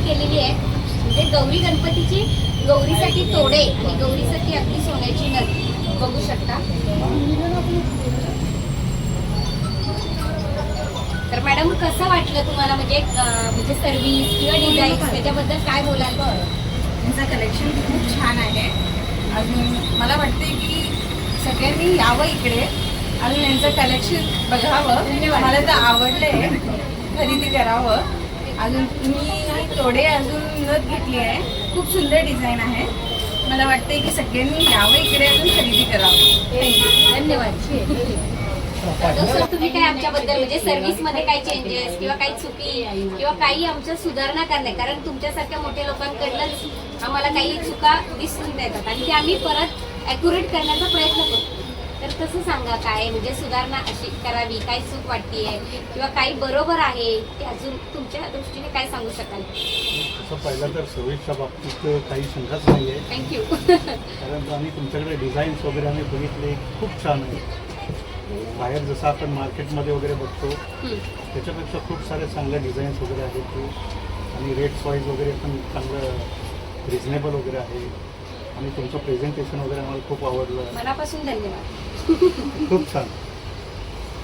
केलेली आहे. म्हणजे गौरी गणपतीची गौरीसाठी तोडे आणि गौरीसाठी अगदी सोन्याची नदी बघू शकता. तर मॅडम कसं वाटलं तुम्हाला? म्हणजे म्हणजे सर्व्हिस किंवा डिझाईन त्याच्याबद्दल काय बोलाल? यांचं कलेक्शन खूप छान आहे. अजून मला वाटते की सगळ्यांनी यावं इकडे. अजून यांचं कलेक्शन बघावं. मला तर आवडले खरेदी करावं. अजून मी तोडे अजून नथ घेतली आहे. खूप सुंदर डिझाईन आहे. मला वाटते की सगळ्यांनी यावं इकडे अजून खरेदी करावं. धन्यवाद. सर तुम्ही काय आमच्याबद्दल म्हणजे सर्व्हिसमध्ये काही चेंजेस किंवा काही चुकी किंवा काही आमच्या सुधारणा करणे कारण तुमच्यासारख्या मोठ्या लोकांकडनंच आम्हाला काही चुका दिसून येतात आणि ते आम्ही परत अॅक्युरेट करण्याचा प्रयत्न करतो. तर तसं सांगा काय? म्हणजे सुधारणा अशी करावी काय चूक वाटतीये? किंवा काही बरोबर आहे? ते अजून तुमच्या दृष्टीने काय सांगू शकाल? तसं पाहिलं तर सर्व्हिसच्या बाबतीत काही शंकाच नाही आहे थँक्यू कारण आम्ही तुमच्याकडे डिझाईन्स वगैरे आम्ही बघितले. खूप छान आहे. बाहेर जसं आपण मार्केटमध्ये वगैरे बघतो त्याच्यापेक्षा खूप सारे चांगले डिझाईन्स वगैरे आहेत. आणि रेट्स वाईज वगैरे पण चांगलं रिझनेबल वगैरे आहे. आणि तुमचं प्रेझेंटेशन वगैरे आम्हाला खूप आवडलं. मनापासून धन्यवाद. खूप छान.